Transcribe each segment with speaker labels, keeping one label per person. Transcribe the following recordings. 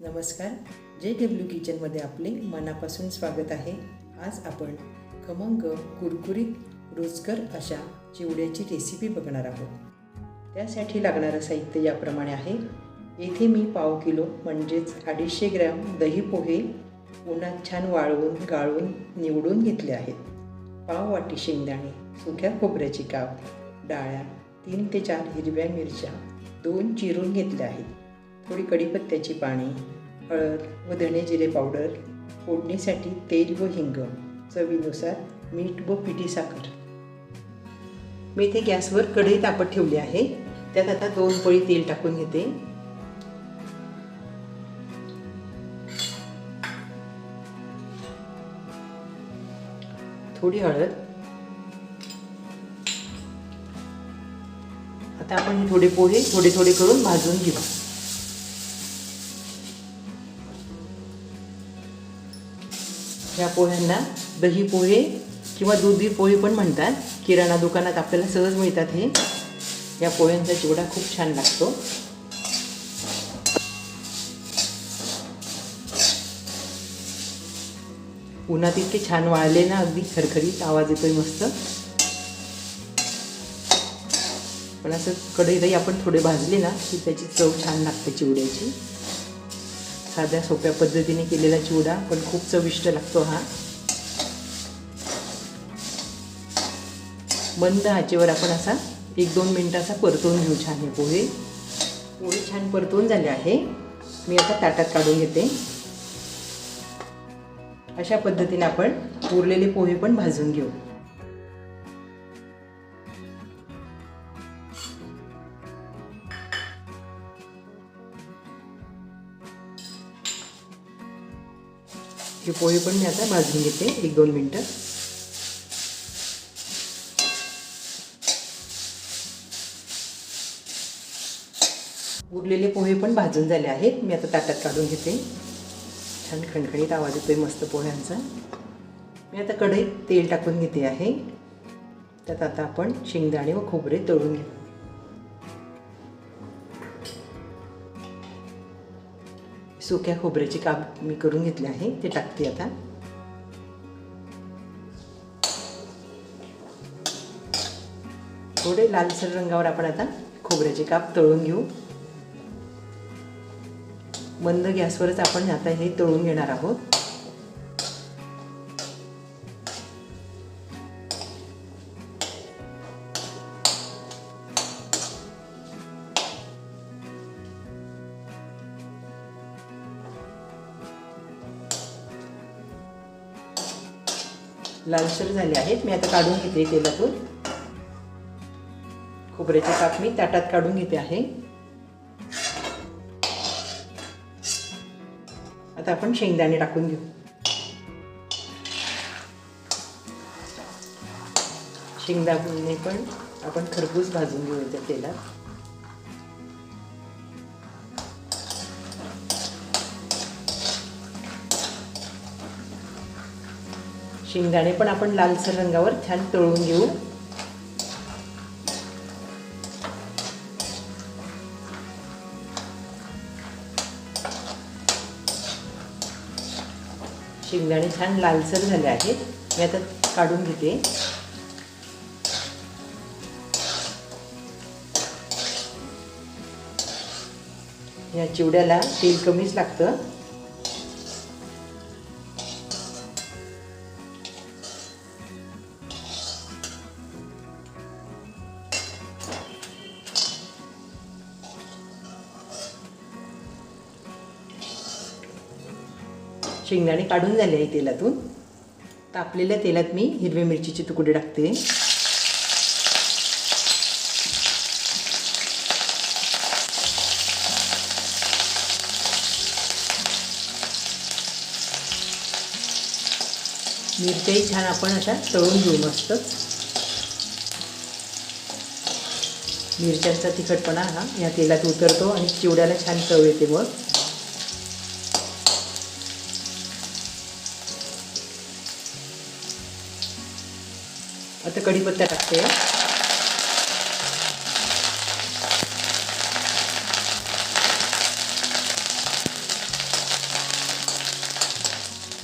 Speaker 1: नमस्कार. J W किचनमध्ये आपले मनापासून स्वागत आहे. आज आपण खमंग कुरकुरीत रुचकर अशा चिवड्याची रेसिपी बघणार आहोत. त्यासाठी लागणारं साहित्य याप्रमाणे आहे. येथे मी पाव किलो म्हणजेच अडीचशे ग्रॅम दही पोहे उन्हात छान वाळवून गाळून निवडून घेतले आहेत. पाव वाटी शेंगदाणे सुक्या खोबऱ्याची काप डाळ्या तीन ते चार हिरव्या मिरच्या दोन चिरून घेतल्या आहेत. थोडी कढीपत्त्याची पाने हळद व धणे जिरे पावडर फोडणीसाठी तेल व हिंग चवीनुसार मीठ व पिठी साखर. मी इथे गॅसवर कढई तापत ठेवली आहे. त्यात आता दोन पळी तेल टाकून घेते. थोडी हळद. आता आपण हे थोडे पोहे थोडे थोडे करून भाजून घेऊ. ह्या पोह्यांना दही पोहे किंवा दुधी पोहे पण म्हणतात. किराणा दुकानात आपल्याला सहज मिळतात हे. या पोह्यांचा चिवडा खूप छान लागतो. उन्हात इतके छान वाळले ना अगदी खरखरीत आवाज येतोय मस्त. पण असं कढईतही आपण थोडे भाजले ना की त्याची चव छान लागते चिवड्याची. साध्या सोप्या पद्धतीने केलेला चिवडा पण खूप चविष्ट लागतो हा. बंद आचेवर आपण असा एक दोन मिनटाचा परतवून घेऊ छान हे पोहे. पोहे छान परतवून झाले आहे. मी आता ताटात काढून घेते. अशा पद्धतीने आपण उरलेले पोहे पण भाजून घेऊ. हे पोहे पण मी आता भाजून घेते एक दोन मिनटं. उरलेले पोहे पण भाजून झाले आहेत. मी आता ताटात काढून घेते. छान खणखणीत आवाज येतोय मस्त पोह्यांचा. मी आता कढईत तेल टाकून घेते आहे. त्यात आता आपण शेंगदाणे व खोबरे तळून घेतो सुक्या खोबऱ्याचे काप मी करून घेतले आहे ते टाकते आता. थोडे लालसर रंगावर आपण आता खोबऱ्याचे काप तळून घेऊ. मंद गॅसवरच आपण आता हे तळून घेणार आहोत. लालसर झाले आहेत. मी आता काढून घेते तेलातून. खोबऱ्याचे काप मी ताटात काढून घेते आहे. आता आपण शेंगदाणे टाकून घेऊ. शेंगदाणे पण आपण खरपूस भाजून घेऊ त्या तेलात. शेंगदाणे पण आपण लालसर रंगावर छान तळून घेऊ. शेंगदाणे छान लालसर झाले आहेत. मी आता काढून घेते. या चिवड्याला तेल कमीच लागतं. शेंगदाणे काढून झाले आहे तेलातून. तापलेल्या तेलात मी हिरव्या मिरचीचे तुकडे टाकते. मिरच्याही छान आपण अशा तळून घेऊ मस्त. मिरच्यांचा तिखटपणा हा या तेलात उतरतो आणि चिवड्याला छान चव येते मग आता कढीपत्ता टाकते.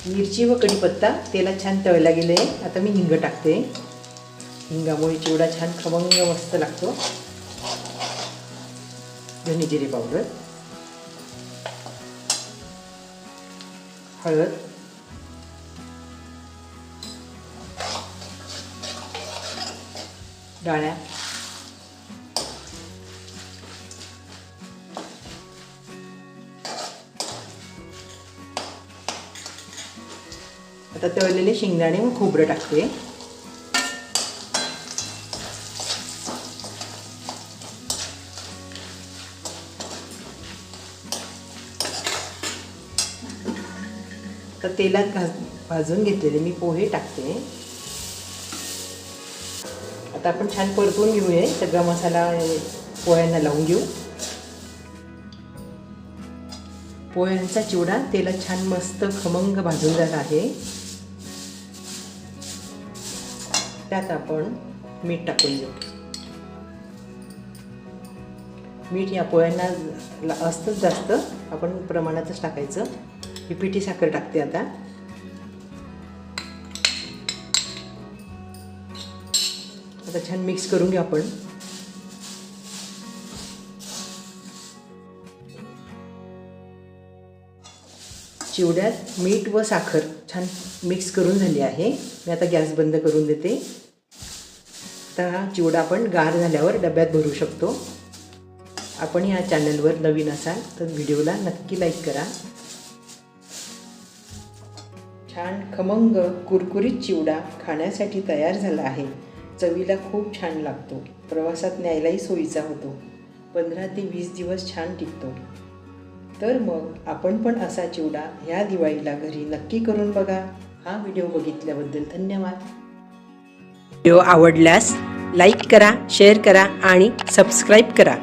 Speaker 1: मिरची व कढीपत्ता तेलात छान तळला गेले. आता मी हिंग टाकते. हिंगामुळे चिवडा छान खमंग मस्त लागतो. धने जिरे पावडर. हळद. डाळ्या आता तळलेले शेंगदाणे मी खोबरं टाकते. तर तेलात भाजून घेतलेले मी पोहे टाकते. आता आपण छान परतून घेऊया. सगळा मसाला पोह्यांना लावून घेऊ. पोह्यांचा चिवडा तेलात छान मस्त खमंग भाजून झाला आहे. त्यात आपण मीठ टाकून घेऊ. मीठ या पोह्यांना ला- असतंच जास्त आपण प्रमाणातच टाकायचं. ही पिठी साखर टाकते आता. आता छान मिक्स करून घ्या आपण. चिवड्यात मीठ व साखर छान मिक्स करून झाली आहे. मी आता गॅस बंद करून देते. आता हा चिवडा आपण गार झाल्यावर डब्यात भरू शकतो. आपण या चॅनलवर नवीन असाल तर व्हिडिओला नक्की लाईक करा. छान खमंग कुरकुरीत चिवडा खाण्यासाठी तयार झाला आहे. चवीला खूप छान लागतो. प्रवासात न्यायलाही सोयीचा होतो. पंधरा ते वीस दिवस छान टिकतो. तर मग आपण पण असा चिवडा ह्या दिवाळीला घरी नक्की करून बघा. हा व्हिडिओ बघितल्याबद्दल धन्यवाद. व्हिडिओ आवडल्यास लाईक करा शेअर करा आणि सबस्क्राईब करा.